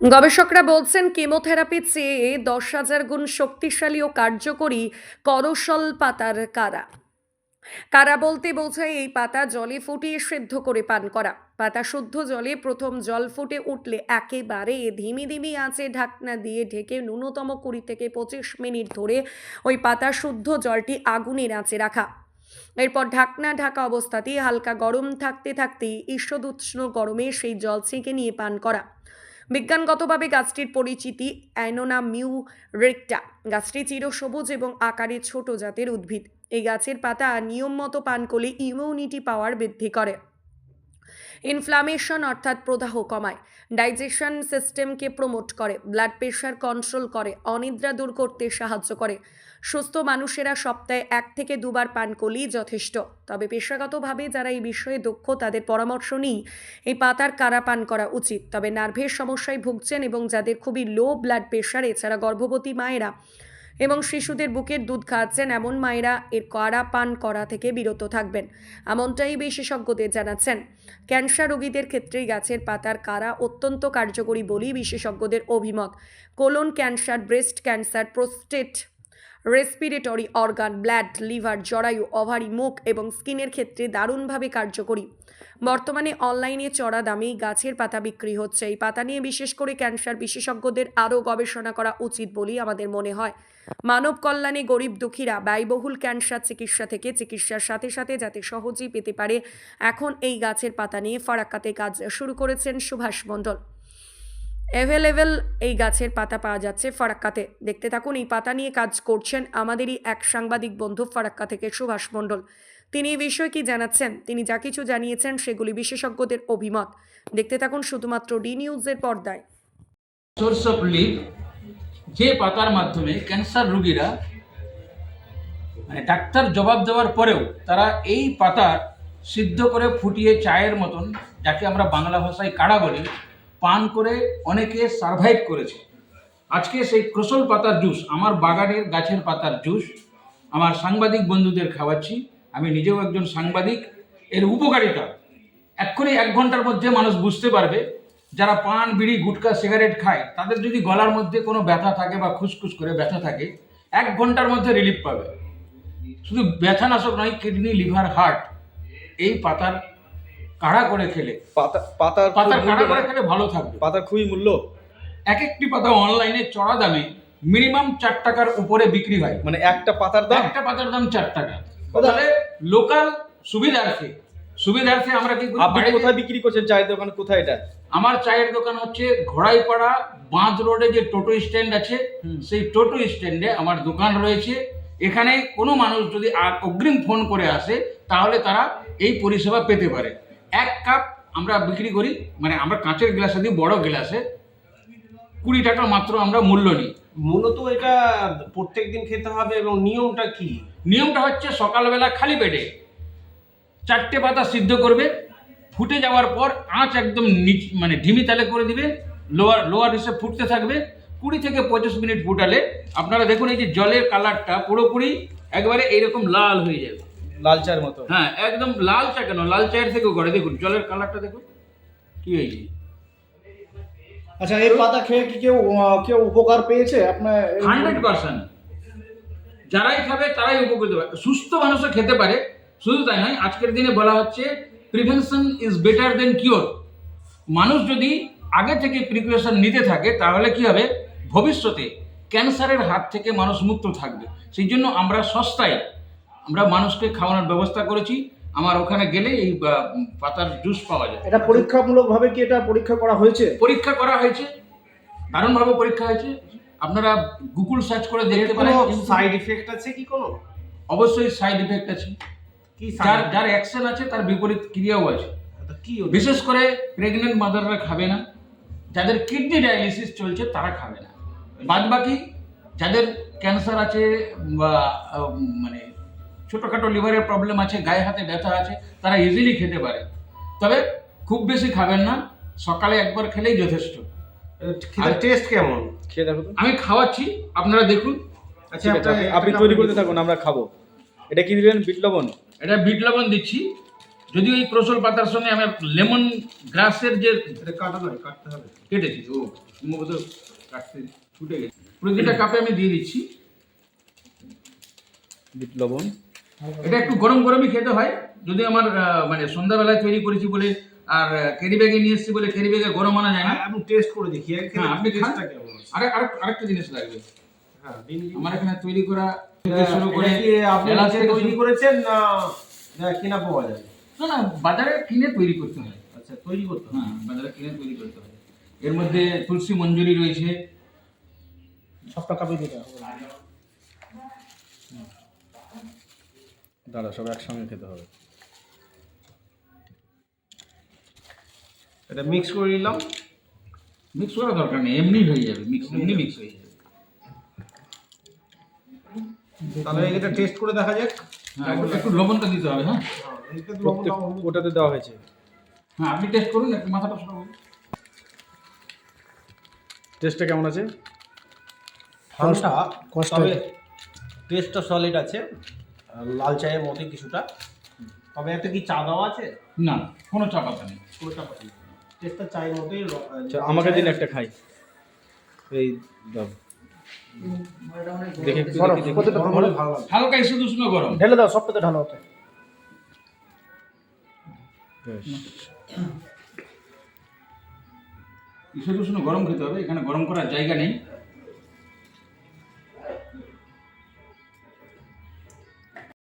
গবেষকরা বলছেন কেমোথেরাপির চেয়ে দশ হাজার গুণ শক্তিশালী ও কার্যকরী করসল পাতার কারা। কারা বলতে বোঝায়, এই পাতা জলে ফুটিয়ে সেদ্ধ করে পান করা। পাতা শুদ্ধ জলে প্রথম জল ফুটে উঠলে একেবারে ধিমি ধিমি আঁচে ঢাকনা দিয়ে ঢেকে ন্যূনতম কুড়ি থেকে পঁচিশ মিনিট ধরে ওই পাতা শুদ্ধ জলটি আগুনের আঁচে রাখা। এরপর ঢাকনা ঢাকা অবস্থাতেই হালকা গরম থাকতে থাকতেই ঈষদুষ্ণ গরমে সেই জল ছেঁকে নিয়ে পান করা। বিজ্ঞানগতভাবে গাছটির পরিচিতি অ্যানোনা মিউ রেক্টা। গাছটি চিরসবুজ এবং আকারে ছোট জাতের উদ্ভিদ। এই গাছের পাতা নিয়ম মতো পান করলে ইমিউনিটি পাওয়ার বৃদ্ধি করে। ইনফ্লামেশন অর্থাৎ প্রদাহ কমায়। ডাইজেশন সিস্টেমকে প্রমোট করে ব্লাড প্রেশার কন্ট্রোল করে, অনিদ্রা দূর করতে সাহায্য করে। সুস্থ মানুষেরা সপ্তাহে এক থেকে দুবার পান করলেই যথেষ্ট। তবে পেশাগতভাবে যারা এই বিষয়ে দক্ষ, তাদের পরামর্শ নিই, এই পাতার কারা পান করা উচিত। তবে নার্ভের সমস্যায় ভুগছেন এবং যাদের খুবই লো ব্লাড প্রেশার এছাড়া গর্ভবতী মায়েরা এবং শিশুদের বুকের দুধ খাওয়াচ্ছেন এমন মায়েরা এর কড়া পান করা থেকে বিরত থাকবেন। এমনটাই বিশেষজ্ঞদের জানাচ্ছেন, ক্যান্সার রোগীদের ক্ষেত্রে গাছের পাতার কারা অত্যন্ত কার্যকরী বলেই বিশেষজ্ঞদের অভিমত। Colon cancer, breast cancer, prostate respiratory organ blood liver জরায়ু ওভারি মুখ এবং স্কিনের ক্ষেত্রে দারুণভাবে কার্যকরী। বর্তমানে অনলাইনে চড়া দামেই গাছের পাতা বিক্রি হচ্ছে। এই পাতা নিয়ে বিশেষ করে ক্যান্সার বিশেষজ্ঞদের আরও গবেষণা করা উচিত বলেই আমাদের মনে হয়। মানব কল্যাণে গরিব দুঃখীরা ব্যয়বহুল ক্যান্সার চিকিৎসা থেকে চিকিৎসার সাথে সাথে যাতে সহজেই পেতে পারে, এখন এই গাছের পাতা নিয়ে ফারাক্কাতে কাজ শুরু করেছেন সুভাষ মণ্ডল। অ্যাভেলেবেল এই গাছের পাতা পাওয়া যাচ্ছে ফারাক্কাতে। দেখতে থাকুন, এই পাতা নিয়ে কাজ করছেন আমাদেরই এক সাংবাদিক বন্ধু ফারাক্কা থেকে সুভাষ মণ্ডল। তিনি এই বিষয়ে কি জানাচ্ছেন? তিনি যা কিছু জানিয়েছেন সেগুলি বিশেষজ্ঞদের অভিমত। দেখতে থাকুন শুধুমাত্র ডি নিউজের পর্দায়। সোর্স অফ লিভ যে পাতার মাধ্যমে ক্যান্সার রোগীরা মানে ডাক্তার জবাব দেওয়ার পরেও তারা এই পাতার সিদ্ধ করে ফুটিয়ে চায়ের মতন, যাকে আমরা বাংলা ভাষায় কাড়া বলি পান করে অনেকে সারভাইভ করেছে। আজকে সেই ক্রসল পাতার জুস আমার বাগানের গাছের পাতার জুস আমার সাংবাদিক বন্ধুদের খাওয়াচ্ছি। আমি নিজেও একজন সাংবাদিক। এর উপকারিতা, এক্ষুনি এক ঘণ্টার মধ্যে মানুষ বুঝতে পারবে। যারা পান, বিড়ি, গুটকা, সিগারেট খায়, তাদের যদি গলার মধ্যে কোনো ব্যথা থাকে বা খুসখুস করে ব্যথা থাকে, এক ঘণ্টার মধ্যে রিলিফ পাবে। শুধু ব্যথানাশক নয় কিডনি লিভার হার্ট এই পাতার কাড়া করে খেলে। পাতা পাতার পাতার কাড়া করে খেলে ভালো থাকবে। পাতার খুবই মূল্য। এক একটি পাতা অনলাইনে চড়া দামে মিনিমাম চার টাকার উপরে বিক্রি হয়। মানে একটা পাতার দাম? একটা পাতার দাম চার টাকা। তাহলে লোকাল সুবিধার্থে সুবিধার্থে আমরা কি আপনি কোথায় বিক্রি করছেন? চায়ের দোকান কোথায় এটা? আমার চায়ের দোকান হচ্ছে ঘোড়াইপাড়া বাঁধ রোডে যে টোটো স্ট্যান্ড আছে সেই টোটো স্ট্যান্ডে আমার দোকান রয়েছে। এখানে কোনো মানুষ যদি অগ্রিম ফোন করে আসে তাহলে তারা এই পরিষেবা পেতে পারে। এক কাপ আমরা বিক্রি করি মানে আমরা কাঁচের গ্লাসে দিই বড় গ্লাসে। কুড়ি টাকা মাত্র আমরা মূল্য নিই। মূলত এটা প্রত্যেক দিন খেতে হবে এবং নিয়মটা কি? নিয়মটা হচ্ছে সকালবেলা খালি পেটে চারটে পাতা সিদ্ধ করবে ফুটে যাওয়ার পর আঁচ একদম নিচ মানে ঢিমি তালে করে দিবে লোয়ার লোয়ার হিসেবে ফুটতে থাকবে। কুড়ি থেকে পঁচিশ মিনিট ফুটালে আপনারা দেখুন এই যে জলের কালারটা পুরোপুরি একবারে এইরকম লাল হয়ে যাবে। লাল চায়ের মতো। হ্যাঁ একদম লাল চা কেন? লাল চায়ের থেকেও করে। দেখুন জলের কালারটা দেখুন। কি হয়েছে? আচ্ছা এই পাতা খেয়ে কি কেউ কেউ উপকার পেয়েছে? আপনার হান্ড্রেড পার্সেন্ট। যারাই খাবে তারাই উপকৃত হবে। সুস্থ মানুষও খেতে পারে। শুধু তাই নয় আজকের দিনে বলা হচ্ছে prevention is better than cure মানুষ যদি আগে থেকে প্রিপারেশন নিতে থাকে তাহলে কি হবে? ভবিষ্যতে ক্যান্সারের হাত থেকে মানুষ মুক্ত থাকবে। সেই জন্য আমরা সস্তায় আমরা মানুষকে খাওয়ানোর ব্যবস্থা করেছি। আমার ওখানে গেলে এই পাতার জুস পাওয়া যায়। এটা পরীক্ষামূলক ভাবে কি এটা পরীক্ষা করা হয়েছে? পরীক্ষা করা হয়েছে। দারুণভাবে পরীক্ষা হয়েছে। আপনারা গুগল সার্চ করে দেখতে পারেন। সাইড ইফেক্ট আছে কি কোনো? অবশ্যই সাইড ইফেক্ট আছে। কি যার যার অ্যাকশন আছে তার বিপরীত ক্রিয়াও আছে। কি বিশেষ করে প্রেগনেন্ট মাদাররা খাবে না। যাদের কিডনি ডায়ালিসিস চলছে তারা খাবে না। বাদ বাকি যাদের ক্যান্সার আছে বা মানে ছোটোখাটো লিভারের প্রবলেম আছে গায়ে হাতে ব্যথা আছে তারা ইজিলি খেতে পারে। তবে খুব বেশি খাবেন না সকালে একবার খেলেই যথেষ্ট। টেস্ট কেমন? খেয়ে দেখো আমি খাওয়াচ্ছি আপনারা দেখুন। আচ্ছা আপনি- তৈরি করতে থাকুন আমরা খাব। এটা কি দিলেন? বিট লবণ? এটা বিট লবণ দিচ্ছি। যদিও এই ক্রোসল পাতার সঙ্গে আমি লেমন গ্রাসের যে কাটা নয় কাটতে হবে। কেটেছি ও সম্ভবত কাটতে ছুটে গেছে। প্রতিটা কাপে আমি দিয়ে দিচ্ছি। বিট লবণ? এটা একটু গরম গরমই খেতে হয়। যদি আমার মানে সন্ধ্যাবেলায় তৈরি করেছি বলে আর ক্যারি ব্যাগে নিয়ে এসেছি বলে ক্যারি ব্যাগে গরম আনা যায় না। আমি টেস্ট করে দেখি। হ্যাঁ, আপনি। টেস্টটা কেমন আরেক আরেকটা জিনিস লাগবে। হ্যাঁ। আমার এখানে তৈরি করা শুরু করে আপনি তৈরি করেছেন না না কিনা পাওয়া যায়? না না বাজারে কিনে তৈরি করতে হয়। আচ্ছা তৈরি করতে হ্যাঁ। বাজারে কিনে তৈরি করতে হয়। এর মধ্যে তুলসী মঞ্জুরি রয়েছে। সবটা কাপে দিতে হবে। দাঁড়া সব একসঙ্গে খেতে হবে। এটা মিক্স করে নিলাম। মিক্স করার দরকার নেই এমনি হয়ে যাবে মিক্স এমনি মিক্স হয়ে যাবে। তাহলে এটা টেস্ট করে দেখা যাক। হ্যাঁ একটু- একটু লবণটা দিতে হবে হ্যাঁ। ওটাতে দেওয়া হয়েছে। হ্যাঁ আপনি টেস্ট করুন একটু মাথাটা সরাবো টেস্টটা কেমন আছে? হালকা কষ্ট- টেস্টটা সলিড আছে। লাল চায়ের মতোই কিছুটা। তবে এতে কি চা দেওয়া আছে? না কোনো চা পাতা নেই। কোনো চা পাতি টেস্টটা চায়ের মতোই আচ্ছা আমাকে দিন একটা খাই। এই দাও। দেখি। প্রতিটা গরম হালকা ঢেলে দাও সবটাতে ঢালো হতে। ইসুদ উষ্ণ গরম খেতে হবে এখানে গরম করার জায়গা নেই।